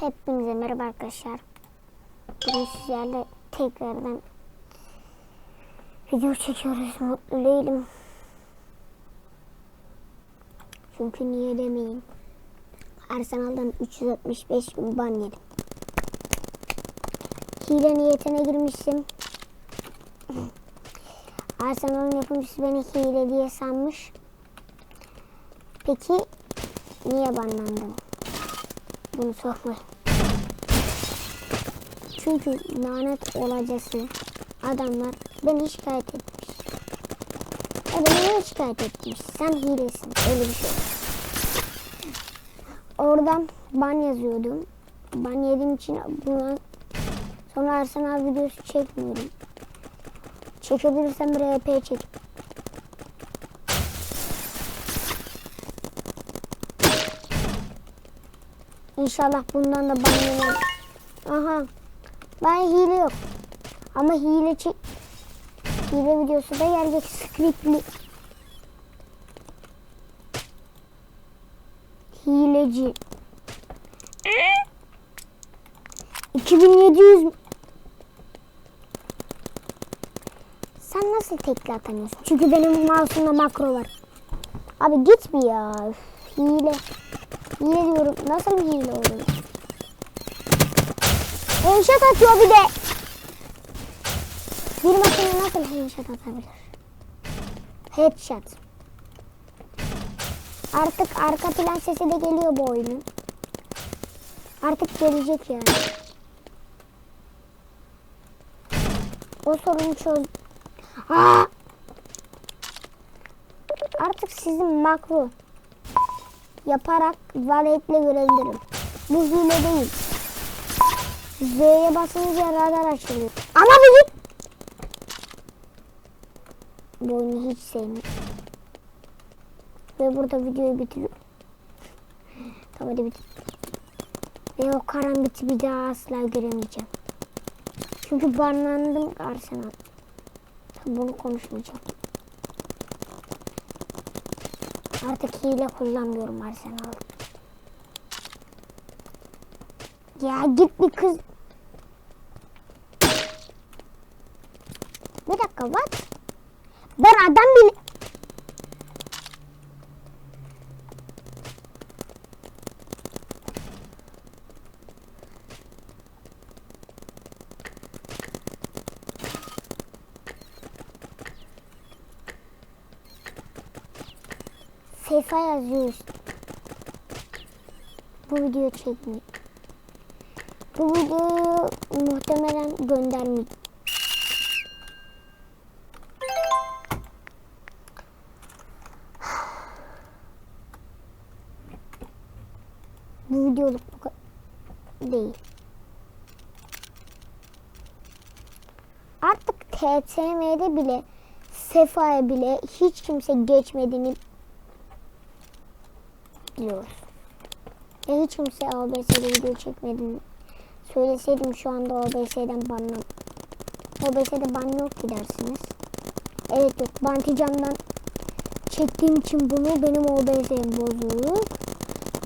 Hepinize merhaba arkadaşlar. Bugün sizlerle tekrardan video çekiyoruz. Mutlu değilim. Çünkü niye demeyin. Arsenal'dan 365 bin ban yedim. Hile niyetine girmiştim. Arsenal'ın yapımcısı beni hile diye sanmış. Peki niye banlandım? Bunu sormayın. Çünkü lanet olacası adamlar beni şikayet etmiş. E beni niye şikayet etmiş? Sen hilesin. Öyle bir şey. Oradan ban yazıyordum. Ban yediğim için bundan sonra Arsenal videosu çekmiyorum. Çekebilirsem RP çek. İnşallah bundan da ban yemem. Aha. Ben hile yok. Ama hile çek. Hile videosu da gelecek scriptli. Hileci. 2700 Sen nasıl tekli atamıyorsun? Çünkü benim mouse'umda makro var. Abi git bir ya. Hile. Hile diyorum. Nasıl bir hile olur? Headshot atıyor bir de. Bir makine nasıl headshot atabilir? Headshot. Artık arka plan sesi de geliyor bu oyunun. Artık gelecek yani. O sorunu çöz... Aa! Artık sizin makro yaparak valetle görebilirim. Bu hile değil. Z'ye basınca radar açılıyor. Ama bu git. Bu oyunu hiç sevmiyorum. Ve burada videoyu bitiriyorum. Tamam hadi bitir. Ve o karambiti bir daha asla göremeyeceğim. Çünkü banlandım Arsenal. Bunu konuşmayacağım. Artık hile kullanmıyorum Arsenal. Ya git bir kız. Bir dakika what? Ben adam bile... FIFA yazıyor. Bu videoyu çekmeyin. Bu videoyu muhtemelen göndermeyeceğim. Bu videoluk bu kadar değil. Artık TTM'de bile Sefa'ya bile hiç kimse geçmediğini biliyoruz. Ve hiç kimse OBS'de video çekmediğini söyleseydim şu anda OBS'den banlam. OBS'de ban yok ki dersiniz. Evet yok. Banticam'dan çektiğim için bunu benim OBS'm bozuldu.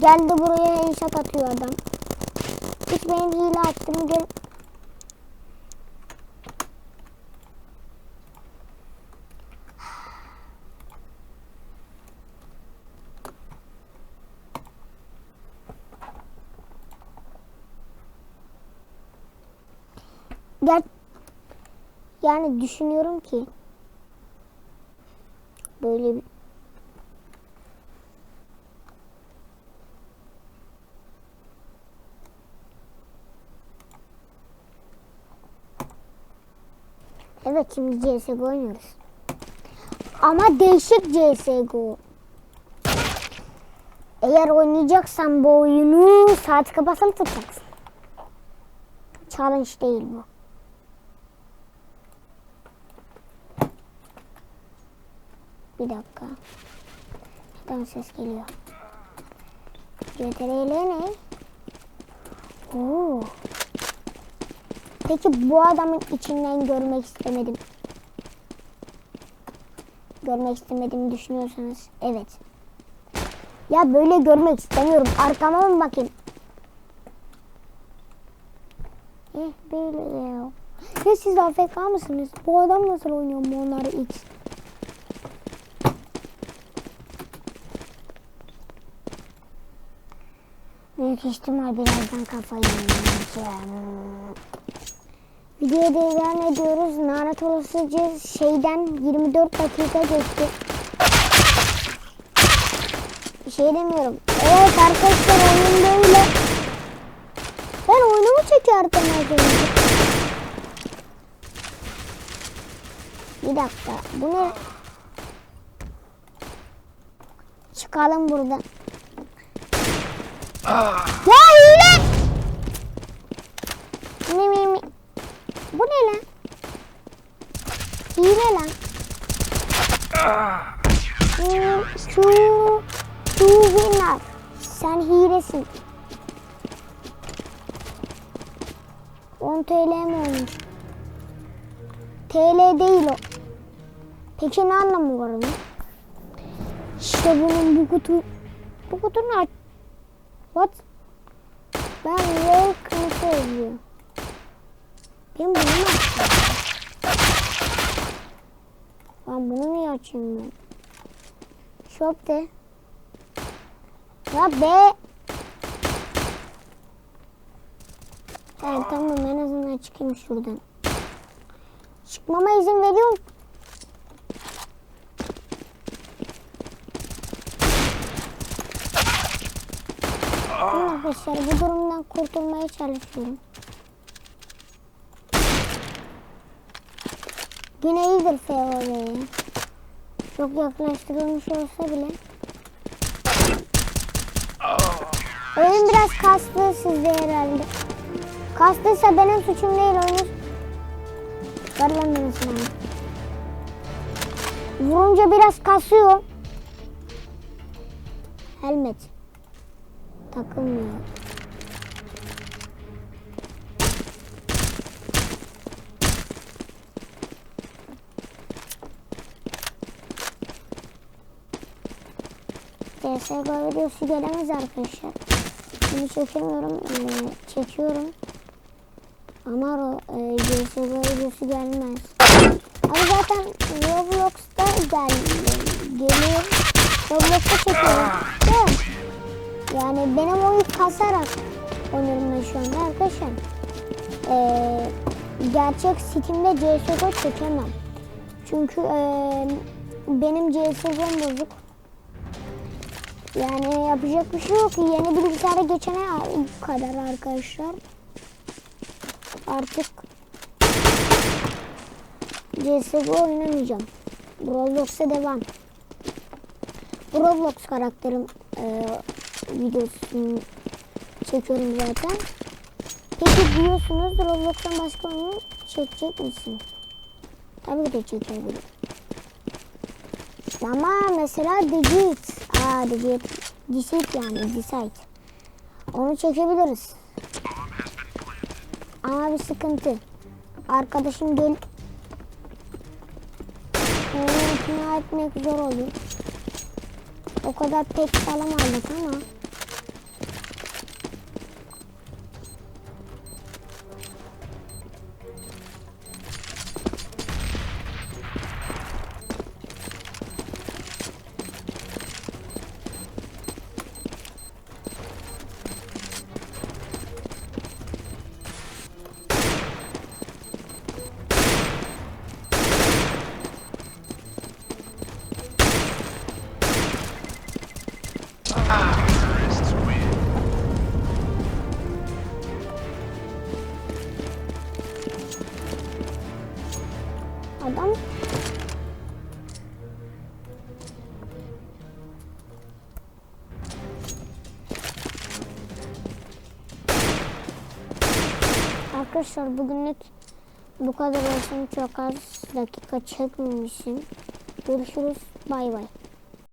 Geldi buraya headshot atıyor adam. Hiç benim hile attığımı gör... Ger yani düşünüyorum ki böyle bir Evet şimdi CSGO oynuyoruz. Ama değişik CSGO. Eğer oynayacaksan bu oyunu saat kapasını tutacaksın. Challenge değil bu. Bir dakika. Neden ses geliyor? CTRL ne? Oo. Peki bu adamın içinden görmek istemedim. Görmek istemediğimi düşünüyorsanız evet. Ya böyle görmek istemiyorum. Arkama mı bakayım? Eh böyle ya. Ya siz AFK mısınız? Bu adam nasıl oynuyor Monlar X? Büyük ihtimal birazdan kafayı yiyeceğim. Videoya devam ediyoruz. Lanet olasıca şeyden 24 dakika geçti. Bir şey demiyorum. Evet arkadaşlar oyun böyle. Ben oyunumu çekerdim az. Bir dakika. Bu ne? Çıkalım buradan. Ya hile! Mi mi mi. Bu ne lan? Hile lan. Şu, şu winner. Sen hilesin. 10 TL mi olmuş? TL değil o. Peki ne anlamı var onun? İşte bunun bu kutu. Bu kutu ne? What? Ben yol kılıfı oluyor. Ben bunu mu açayım? Ben bunu niye açayım ben? Shop de. Ya be. Evet tamam en azından çıkayım şuradan. Çıkmama izin veriyor Arkadaşlar bu durumdan kurtulmaya çalışıyorum. Yine iyidir FOV'ye. Çok yaklaştırılmış olsa bile. Oyun biraz kastı sizde herhalde. Kastıysa benim suçum değil lan beni silahını. Vurunca biraz kasıyor. Helmet. Takılmıyor. CSGO videosu gelemez arkadaşlar. Bunu çekemiyorum. Ee, çekiyorum. Ama o e, CSGO videosu gelmez. Ama zaten Roblox'ta gel geliyor. Roblox'ta çekiyorum. De, yani benim oyun kasarak oynuyorum ben şu anda arkadaşlar. Ee, gerçek Steam'de CSGO çekemem. Çünkü e, benim CSGO'm bozuk. Yani yapacak bir şey yok. Yeni bilgisayara geçene kadar arkadaşlar. Artık CSGO oynamayacağım. Roblox'a devam. Roblox karakterim e, videosunu çekiyorum zaten. Peki diyorsunuz Roblox'tan başka oyunu çekecek misin? Tabii de çekebilirim. Ama mesela Digit. Aa Digit. Deceit yani Deceit. Onu çekebiliriz. Ama bir sıkıntı. Arkadaşım gel onu ikna etmek zor oluyor. O kadar pek alamadık ama. Arkadaşlar bugünlük bu kadar olsun çok az dakika çekmemişim. Görüşürüz. Bay bay.